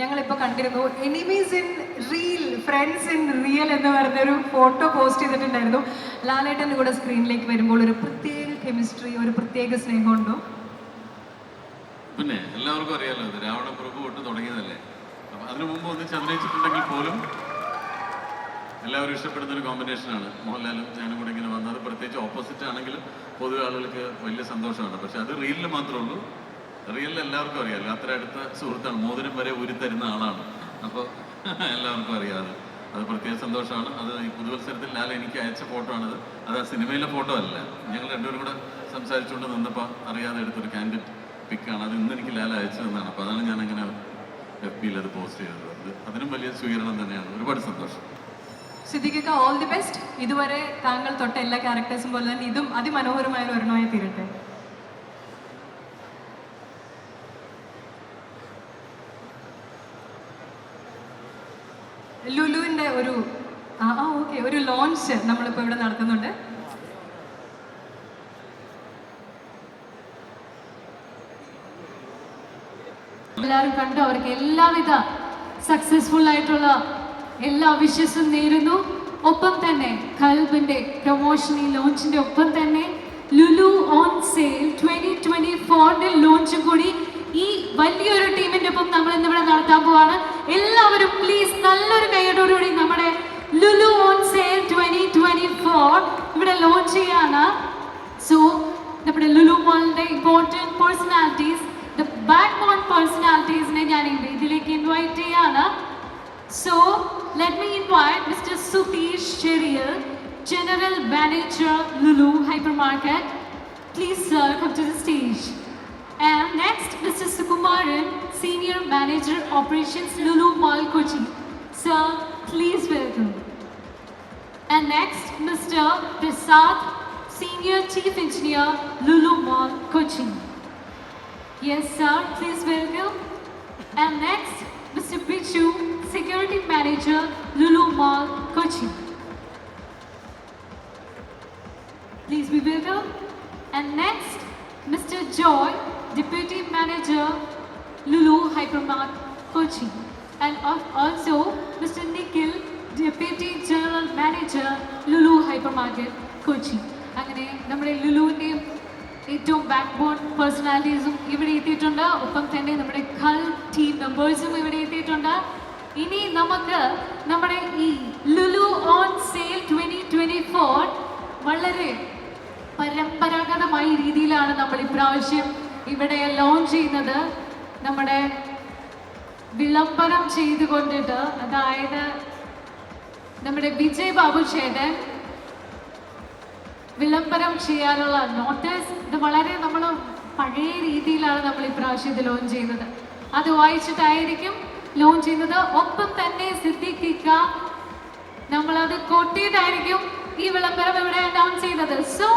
ഞങ്ങളിപ്പോൾ കണ്ടിരുന്നു enemies in reel friends in real എന്ന് പറഞ്ഞൊരു ഫോട്ടോ പോസ്റ്റ് ചെയ്തിട്ടുണ്ടായിരുന്നു. ലാലേട്ടന്റെ കൂടെ സ്ക്രീനിലേക്ക് വരുമ്പോൾ ഒരു പ്രത്യേക കെമിസ്ട്രി ഒരു പ്രത്യേക സ്നേഹമുണ്ടോ പിന്നെ എല്ലാവർക്കും അറിയാലോ അത് രാവണ പ്രഭു തൊട്ട് തുടങ്ങിയതല്ലേ. അപ്പൊ അതിനു മുമ്പ് ഒന്ന് അഭിനയിച്ചിട്ടുണ്ടെങ്കിൽ പോലും എല്ലാവരും ഇഷ്ടപ്പെടുന്ന ഒരു കോമ്പിനേഷനാണ് മോഹൻലാലും ഞാനും കൂടെ ഇങ്ങനെ വന്നത്. പ്രത്യേകിച്ച് ഓപ്പോസിറ്റ് ആണെങ്കിലും പൊതുവെ ആളുകൾക്ക് വലിയ സന്തോഷമാണ്. പക്ഷെ അത് റീലിൽ മാത്രമേ ഉള്ളൂ. റിയലിൽ എല്ലാവർക്കും അറിയാമല്ലോ അത്ര അടുത്ത സുഹൃത്താണ്. മോതിരം വരെ ഉരുത്തരുന്ന ആളാണ്. അപ്പോൾ എല്ലാവർക്കും അറിയാതെ അത് പ്രത്യേക സന്തോഷമാണ്. അത് ഈ പുതുവത്സരത്തിൽ ലാൽ എനിക്ക് അയച്ച ഫോട്ടോ ആണത്. അത് ആ സിനിമയിലെ ഫോട്ടോ അല്ല. ഞങ്ങൾ രണ്ടുപേരും കൂടെ സംസാരിച്ചുകൊണ്ട് നിന്നപ്പോൾ അറിയാതെ എടുത്തൊരു ക്യാൻഡിഡ് പിക്കാണ് അത് ഇന്ന് എനിക്ക് ലാൽ അയച്ചു തന്നാണ് അപ്പോൾ അതാണ് ഞാൻ അങ്ങനെ എഫ് ബിയിൽ അത് പോസ്റ്റ് ചെയ്തത്. അത് അതിനും വലിയ സ്വീകരണം തന്നെയാണ്. ഒരുപാട് സന്തോഷം. സിദ്ദിഖിക്ക ഓൾ ദി ബെസ്റ്റ് ഇതുവരെ താങ്കൾ തൊട്ട എല്ലാ ക്യാരക്ടേഴ്സും പോലെ തന്നെ ഇതും അതിമനോഹരമായ ഒരു ഒരെണ്ണമായി തീരട്ടെ. ലുലുവിന്റെ ഒരു ആ ഓക്കെ ഒരു ലോഞ്ച് നമ്മളിപ്പോൾ ഇവിടെ നടത്തുന്നുണ്ട് എല്ലാവരും കണ്ടു അവർക്ക് എല്ലാവിധ സക്സസ്ഫുൾ ആയിട്ടുള്ള എല്ലാ വിഷസും നേരുന്നു. ഒപ്പം തന്നെ കൽബിന്റെ പ്രൊമോഷൻ ഈ ലോഞ്ചിന്റെ ഒപ്പം തന്നെ Lulu on sale twenty twenty ഫോറിന്റെ ലോഞ്ചും കൂടി ഈ വലിയൊരു ടീമിന്റെ ഒപ്പം നമ്മൾ ഇന്നിവിടെ നടത്താൻ പോവാണ്. എല്ലാവരും പ്ലീസ് നല്ലൊരു കൈയോടുകൂടി നമ്മുടെ Lulu on sale twenty twenty four ഇവിടെ ലോഞ്ച് ചെയ്യാണ്. സോ നമ്മുടെ ലുലു മോളിന്റെ important personalities the backbone പേഴ്സണാലിറ്റീസിനെ ഞാൻ വേദിയിലേക്ക് ഇൻവൈറ്റ് ചെയ്യാണ്. So let me invite mister Sutheesh Cheriyal general manager Lulu hypermarket please sir come to the stage next, Mr. Mister Senior Manager Operations Lulu Mall Kochi. Sir, please welcome. And next, Mr. Prasad, Senior Chief Engineer Lulu Mall Kochi. Yes, sir, please welcome. And next, Mr. Pichu, Security Manager Lulu Mall Kochi. Please be welcome. And next, Mr. Joy, Deputy Manager Lulu Hypermart, Kochi. And also, Mr. Nikhil, Deputy General Manager, Lulu Hypermarket, Kochi. അങ്ങനെ നമ്മുടെ ലുലുവിന്റെയും ഏറ്റവും back bone പേഴ്സണാലിറ്റീസും ഇവിടെ എത്തിയിട്ടുണ്ട് ഒപ്പം തന്നെ നമ്മുടെ ഖൽ team മെമ്പേഴ്സും ഇവിടെ എത്തിയിട്ടുണ്ട് ഇനി നമുക്ക് നമ്മുടെ ഈ Lulu on sale twenty twenty four വളരെ പരമ്പരാഗതമായ രീതിയിലാണ് നമ്മൾ ഇപ്രാവശ്യം ഇവിടെ ലോഞ്ച് ചെയ്യുന്നത് നമ്മുടെ വിളംബരം ചെയ്തുകൊണ്ടിട്ട് അതായത് നമ്മുടെ വിജയ് ബാബു ചേട്ടൻ വിളംബരം ചെയ്യാനുള്ള നോട്ടീസ് ഇത് വളരെ നമ്മൾ പഴയ രീതിയിലാണ് നമ്മൾ ഇപ്രാവശ്യം ഇത് ലോഞ്ച് ചെയ്യുന്നത്. അത് വായിച്ചിട്ടായിരിക്കും ലോഞ്ച് ചെയ്യുന്നത്. ഒപ്പം തന്നെ സിദ്ധിക്കുക നമ്മളത് കൊട്ടിയതായിരിക്കും ഈ വിളംബരം ഇവിടെ അനൗൺസ് ചെയ്യുന്നത് സോ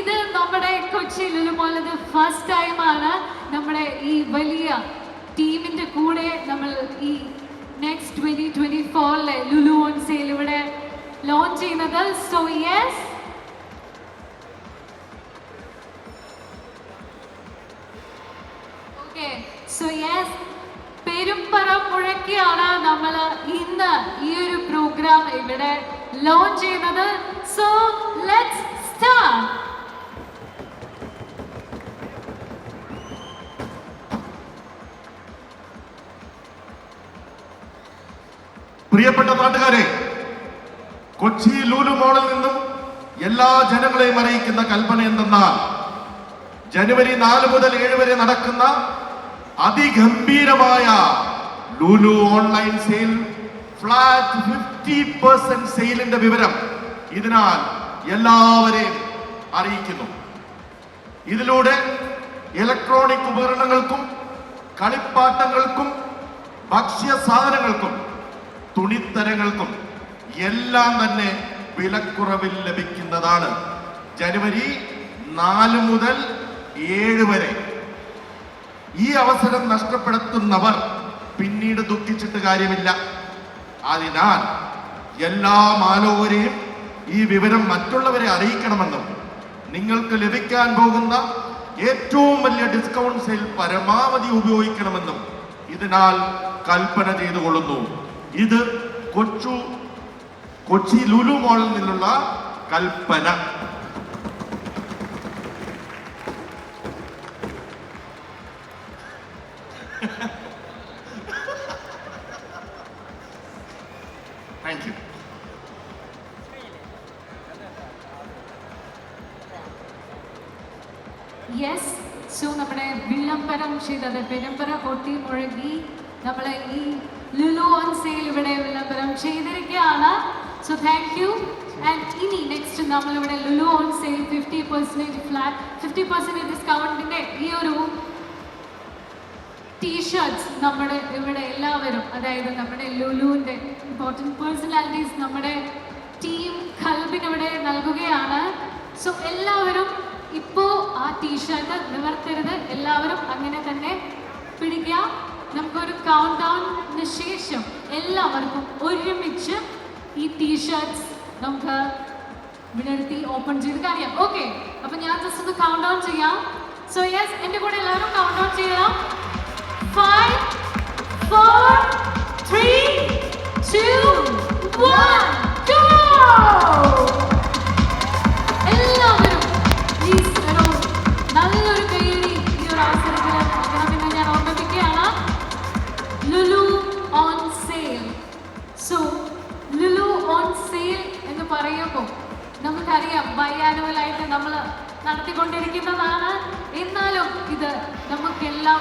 ഇത് നമ്മുടെ കൊച്ചിയിൽ പോലെ ഇത് ഫസ്റ്റ് ടൈമാണ് നമ്മുടെ ഈ വലിയ ടീമിന്റെ കൂടെ നമ്മൾ ഈ നെക്സ്റ്റ് ട്വന്റി ട്വന്റി ഫോറിലെ ലുലു ഓൺ സെയിൽ ഇവിടെ ലോഞ്ച് ചെയ്യുന്നത്. So yes okay so yes പെരുമ്പറ മുഴക്കിയാണ് നമ്മൾ ഇന്ന് ഈ ഒരു പ്രോഗ്രാം ഇവിടെ ലോഞ്ച് ചെയ്യുന്നത്. സോ ലെറ്റ്സ് സ്റ്റാർട്ട് പ്രിയപ്പെട്ട നാട്ടുകാരെ കൊച്ചി ലൂലു മോളിൽ നിന്നും എല്ലാ ജനങ്ങളെയും അറിയിക്കുന്ന കൽപ്പന എന്തെന്നാൽ ജനുവരി നാല് മുതൽ ഏഴ് വരെ നടക്കുന്ന അതിഗംഭീരമായ Lulu online sale flat fifty percent സെയിലിന്റെ വിവരം ഇതിനാൽ എല്ലാവരെയും അറിയിക്കുന്നു. ഇതിലൂടെ ഇലക്ട്രോണിക് ഉപകരണങ്ങൾക്കും കളിപ്പാട്ടങ്ങൾക്കും ഭക്ഷ്യ സാധനങ്ങൾക്കും തുണിത്തരങ്ങൾക്കും എല്ലാം തന്നെ വിലക്കുറവിൽ ലഭിക്കുന്നതാണ്. ജനുവരി നാല് മുതൽ ഏഴ് വരെ. ഈ അവസരം നഷ്ടപ്പെടുത്തുന്നവർ പിന്നീട് ദുഃഖിച്ചിട്ട് കാര്യമില്ല. അതിനാൽ എല്ലാ മാലോവരെയും ഈ വിവരം മറ്റുള്ളവരെ അറിയിക്കണമെന്നും നിങ്ങൾക്ക് ലഭിക്കാൻ പോകുന്ന ഏറ്റവും വലിയ ഡിസ്കൗണ്ട് സെയിൽ പരമാവധി ഉപയോഗിക്കണമെന്നും ഇതിനാൽ കൽപ്പന ചെയ്തു കൊള്ളുന്നു ഇത് കൊച്ചു കൊച്ചി ലുലു മോളിൽ നിന്നുള്ള കൽപ്പന. താങ്ക് യെസ് സോ നമ്മുടെ വിളംബരം ചെയ്തത് പെരുമ്പറ കൊട്ടി മുഴങ്ങി നമ്മൾ ഈ ലുലു ഓൺ സെയിൽ ഇവിടെ വിളംബരം ചെയ്തിരിക്കുകയാണ്. സോ താങ്ക് യു ആൻഡ് ഇനി നെക്സ്റ്റ് നമ്മളിവിടെ Lulu on sale fifty percentage flat fifty percentage ഡിസ്കൗണ്ടിന്റെ ഈ ഒരു ടീഷർട്സ് നമ്മുടെ ഇവിടെ എല്ലാവരും അതായത് നമ്മുടെ ലുലുവിന്റെ ഇമ്പോർട്ടന്റ് പേഴ്സണാലിറ്റീസ് നമ്മുടെ ടീം കൽബിനിവിടെ നൽകുകയാണ്. സോ എല്ലാവരും ഇപ്പോൾ ആ ടീഷർട്ട് നിവർത്തരുത്. എല്ലാവരും അങ്ങനെ തന്നെ പിടിക്കുക. നമുക്കൊരു കൗണ്ട് ഡൗണിന് ശേഷം എല്ലാവർക്കും ഒരുമിച്ച് ഈ ടീഷർട്ട്സ് നമുക്ക് വിടർത്തി ഓപ്പൺ ചെയ്ത് കാര്യം ഓക്കെ അപ്പൊ ഞാൻ ജസ്റ്റ് ഒന്ന് കൗണ്ട് ഡൗൺ ചെയ്യാം. സോ യെസ് എന്റെ കൂടെ എല്ലാവരും കൗണ്ട് ഡൗൺ ചെയ്യാം. ഫൈവ് ഫോർ ത്രീ two, പറയുമ്പോൾ നമുക്കറിയാം ബൈ ആനുവൽ ആയിട്ട് നമ്മൾ നടത്തിക്കൊണ്ടിരിക്കുന്നതാണ്. എന്നാലും ഇത് നമുക്കെല്ലാം